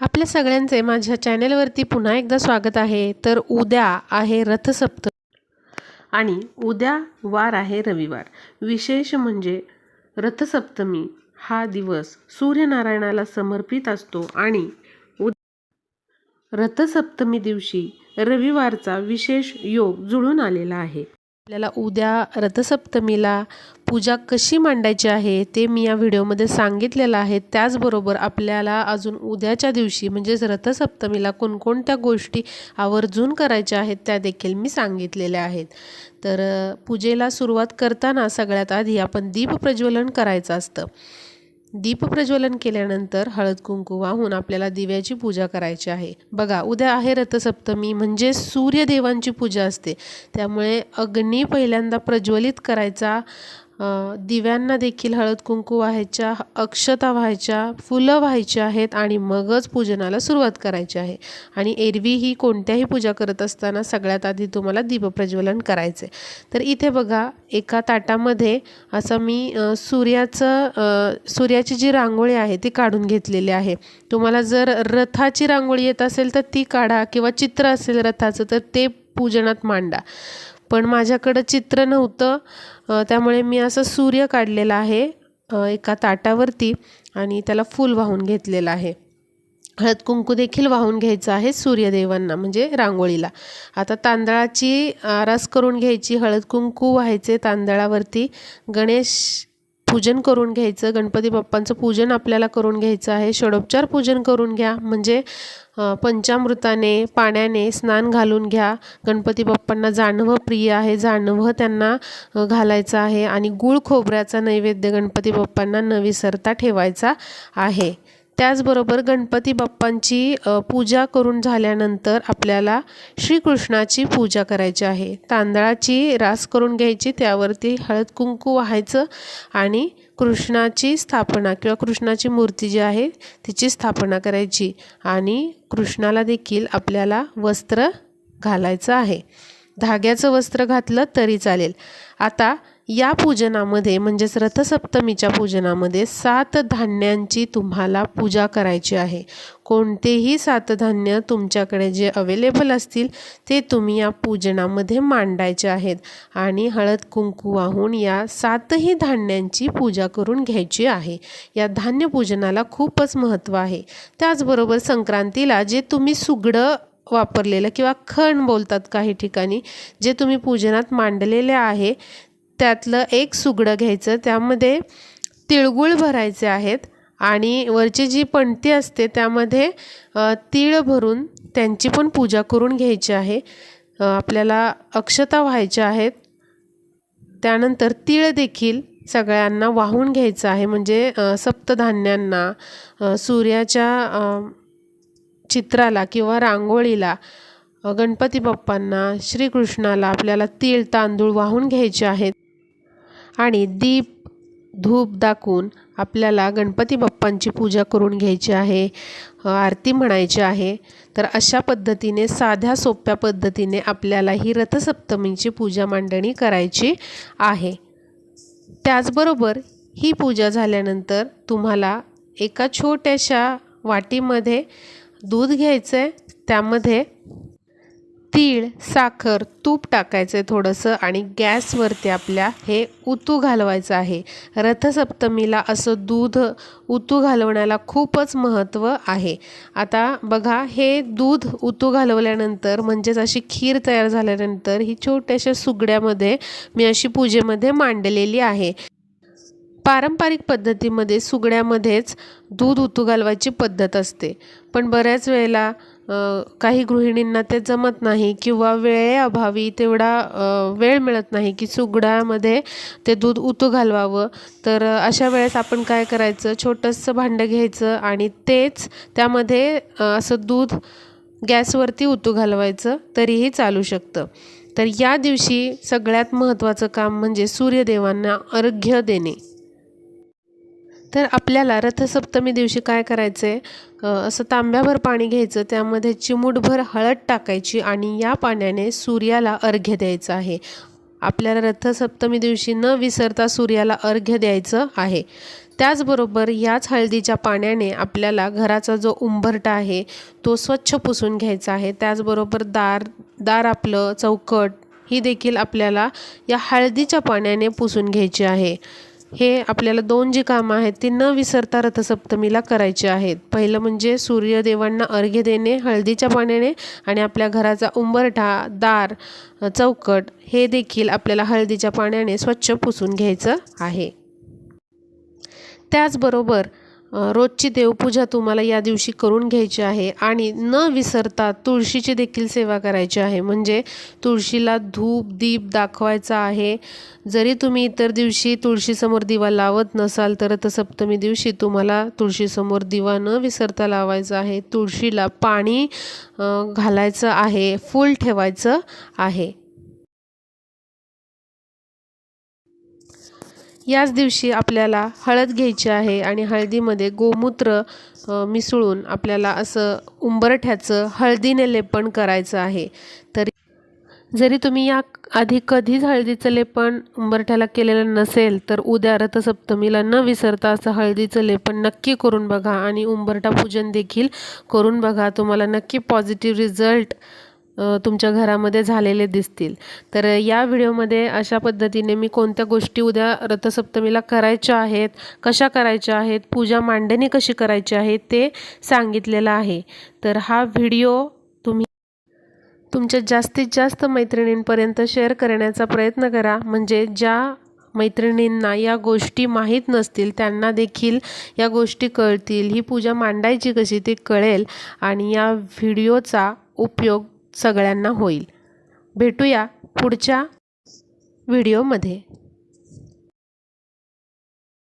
आपल्या सगळ्यांचे माझ्या चॅनेलवरती पुन्हा एकदा स्वागत आहे. तर उद्या आहे रथसप्तमी. आणि उद्या वार आहे रविवार. विशेष म्हणजे रथसप्तमी हा दिवस सूर्यनारायणाला समर्पित असतो आणि उद रथसप्तमी दिवशी रविवारचा विशेष योग जुळून आलेला आहे. आपल्याला उद्या रथसप्तमीला पूजा कशी मांडायची आहे ते मी या व्हिडिओमध्ये सांगितलेलं आहे. त्याचबरोबर आपल्याला अजून उद्याच्या दिवशी म्हणजेच रथसप्तमीला कोणकोणत्या गोष्टी आवर्जून करायच्या आहेत त्या देखील मी सांगितलेल्या आहेत. तर पूजेला सुरुवात करताना सगळ्यात आधी आपण दीप प्रज्वलन करायचं असतं. दीप प्रज्वलन केल्यानंतर हळद कुंकू वाहून आपल्याला दिव्याची पूजा करायची आहे. बघा उद्या आहे रथसप्तमी म्हणजे सूर्यदेवांची पूजा असते. त्यामुळे अग्नी पहिल्यांदा प्रज्वलित करायचा दिव्यांना देखील हळद कुंकू व्हायच्या अक्षता व्हायच्या फुलं व्हायची आहेत आणि मगच पूजनाला सुरुवात करायची आहे. आणि एरवी ही कोणत्याही पूजा करत असताना सगळ्यात आधी तुम्हाला दीपप्रज्वलन करायचे तर इथे बघा एका ताटामध्ये असं मी सूर्याचं सूर्याची जी रांगोळी आहे ती काढून घेतलेली आहे. तुम्हाला जर रथाची रांगोळी येत असेल तर ती काढा किंवा चित्र असेल रथाचं तर ते पूजनात मांडा. पण माझ्याकडं चित्र नव्हतं. त्यामुळे मी असं सूर्य काढलेला आहे एका ताटावरती आणि त्याला फूल वाहून घेतलेलं आहे. हळद कुंकू देखील वाहून घ्यायचं आहे सूर्यदेवांना म्हणजे रांगोळीला. आता तांदळाची आरास करून घ्यायची हळद कुंकू व्हायचे तांदळावरती. गणेश पूजन करून घ्यायचं गणपती बाप्पांचं पूजन आपल्याला करून घ्यायचं आहे. षडोपचार पूजन करून घ्या. म्हणजे पंचामृताने पाण्याने स्नान घालून घ्या. गणपती बाप्पांना जानवं प्रिय आहे जानवं त्यांना घालायचं आहे. आणि गुळ खोबऱ्याचा नैवेद्य गणपती बाप्पांना न विसरता ठेवायचा आहे. त्याचबरोबर गणपती बाप्पांची पूजा करून झाल्यानंतर आपल्याला श्रीकृष्णाची पूजा करायची आहे. तांदळाची रास करून घ्यायची त्यावरती हळद कुंकू व्हायचं आणि कृष्णाची स्थापना किंवा कृष्णाची मूर्ती जी आहे तिची स्थापना करायची आणि कृष्णाला देखील आपल्याला वस्त्र घालायचं आहे. धाग्याचं वस्त्र घातलं तरी चालेल. आता या पूजनामध्ये म्हणजेच रथसप्तमीच्या पूजनामध्ये सात धान्यांची तुम्हाला पूजा करायची आहे. कोणतेही सात धान्य तुमच्याकडे जे अवेलेबल असतील ते तुम्ही या पूजनामध्ये मांडायचे आहेत आणि हळद कुंकू वाहून या सातही धान्यांची पूजा करून घ्यायची आहे. या धान्य पूजनाला खूपच महत्त्व आहे. त्याचबरोबर संक्रांतीला जे तुम्ही सुगडं वापरलेलं किंवा खण बोलतात काही ठिकाणी जे तुम्ही पूजनात मांडलेले आहे त्यातलं एक सुगडं घ्यायचं. त्यामध्ये तिळगुळ भरायचे आहेत आणि वरची जी पणती असते त्यामध्ये तीळ भरून त्यांची पण पूजा करून घ्यायची आहे. आपल्याला अक्षता व्हायच्या आहेत. त्यानंतर तीळ देखील सगळ्यांना वाहून घ्यायचं आहे. म्हणजे सप्तधान्यांना सूर्याच्या चित्राला किंवा रांगोळीला गणपती बाप्पांना श्रीकृष्णाला आपल्याला तीळ तांदूळ वाहून घ्यायचे आहेत. आणि दीप धूप दाखवून आपल्याला गणपती बाप्पांची पूजा करून घ्यायची आहे आरती म्हणायची आहे. तर अशा पद्धतीने साध्या सोप्या पद्धतीने आपल्याला ही रथसप्तमीची पूजा मांडणी करायची आहे. त्याचबरोबर ही पूजा झाल्यानंतर तुम्हाला एका छोट्याशा वाटीमध्ये दूध घ्यायचं आहे त्यामध्ये तीळ साखर तूप टाकायचं आहे थोडंसं आणि गॅसवरती आपल्या हे उतू घालवायचं आहे. रथसप्तमीला असं दूध उतू घालवण्याला खूपच महत्त्व आहे. आता बघा हे दूध उतू घालवल्यानंतर म्हणजेच अशी खीर तयार झाल्यानंतर ही छोट्याशा सुगड्यामध्ये मी अशी पूजेमध्ये मांडलेली आहे. पारंपरिक पद्धतीमध्ये सुगड्यामध्येच दूध उतू घालवायची पद्धत असते. पण बऱ्याच वेळेला काही गृहिणींना ते जमत नाही किंवा वेळेअभावी तेवढा वेळ मिळत नाही की सुगड्यामध्ये ते दूध उतू घालवावं. तर अशा वेळेस आपण काय करायचं? छोटंसं भांडं घ्यायचं आणि तेच त्यामध्ये असं दूध गॅसवरती उतू घालवायचं तरीही चालू शकतं. तर या दिवशी सगळ्यात महत्त्वाचं काम म्हणजे सूर्यदेवांना अर्घ्य देणे. तर आपल्याला रथसप्तमी दिवशी काय करायचं आहे असं तांब्याभर पाणी घ्यायचं त्यामध्ये चिमूटभर हळद टाकायची आणि या पाण्याने सूर्याला अर्घ्य द्यायचं आहे. आपल्याला रथसप्तमी दिवशी न विसरता सूर्याला अर्घ्य द्यायचं आहे. त्याचबरोबर याच हळदीच्या पाण्याने आपल्याला घराचा जो उंबरटा आहे तो स्वच्छ पुसून घ्यायचा आहे. त्याचबरोबर दार दार आपलं चौकट ही देखील आपल्याला या हळदीच्या पाण्याने पुसून घ्यायची आहे. हे आपल्याला दोन जी कामं आहेत ती न विसरता रथसप्तमीला करायची आहेत. पहिलं म्हणजे सूर्यदेवांना अर्घ्य देणे हळदीच्या पाण्याने आणि आपल्या घराचा उंबरठा दार चौकट हे देखील आपल्याला हळदीच्या पाण्याने स्वच्छ पुसून घ्यायचं आहे. त्याचबरोबर रोजची देवपूजा तुम्हाला या दिवशी करून घ्यायची आहे आणि न विसरता तुळशीची देखील सेवा करायची आहे. म्हणजे तुळशीला धूप दीप दाखवायचा आहे. जरी तुम्ही इतर दिवशी तुळशीसमोर दिवा लावत नसाल तर सप्तमी दिवशी तुम्हाला तुळशीसमोर दिवा न विसरता लावायचा आहे. तुळशीला पाणी घालायचं आहे फूल ठेवायचं आहे. याच दिवशी आपल्याला हळद घ्यायची आहे आणि हळदीमध्ये गोमूत्र मिसळून आपल्याला असं उंबरठ्याचं हळदीने लेपन करायचं आहे. तरी जरी तुम्ही या आधी कधीच हळदीचं लेपन उंबरठ्याला केलेलं नसेल तर उद्या रथसप्तमीला न विसरता असं हळदीचं लेपन नक्की करून बघा आणि उंबरठा पूजन देखील करून बघा. तुम्हाला नक्की पॉझिटिव्ह रिझल्ट तुमच्या घरामध्ये झालेले दिसतील. तर या व्हिडिओमध्ये अशा पद्धतीने मी कोणत्या गोष्टी उद्या रथसप्तमीला करायच्या आहेत कशा करायच्या आहेत पूजा मांडणी कशी करायची आहे ते सांगितलेलं आहे. तर हा व्हिडिओ तुम्ही तुमच्या जास्तीत जास्त मैत्रिणींपर्यंत शेअर करण्याचा प्रयत्न करा. म्हणजे ज्या मैत्रिणींना या गोष्टी माहीत नसतील त्यांना देखील या गोष्टी कळतील. ही पूजा मांडायची कशी ते कळेल. आणि या व्हिडिओचा उपयोग सगळ्यांना होईल. भेटूया पुढच्या व्हिडिओमध्ये.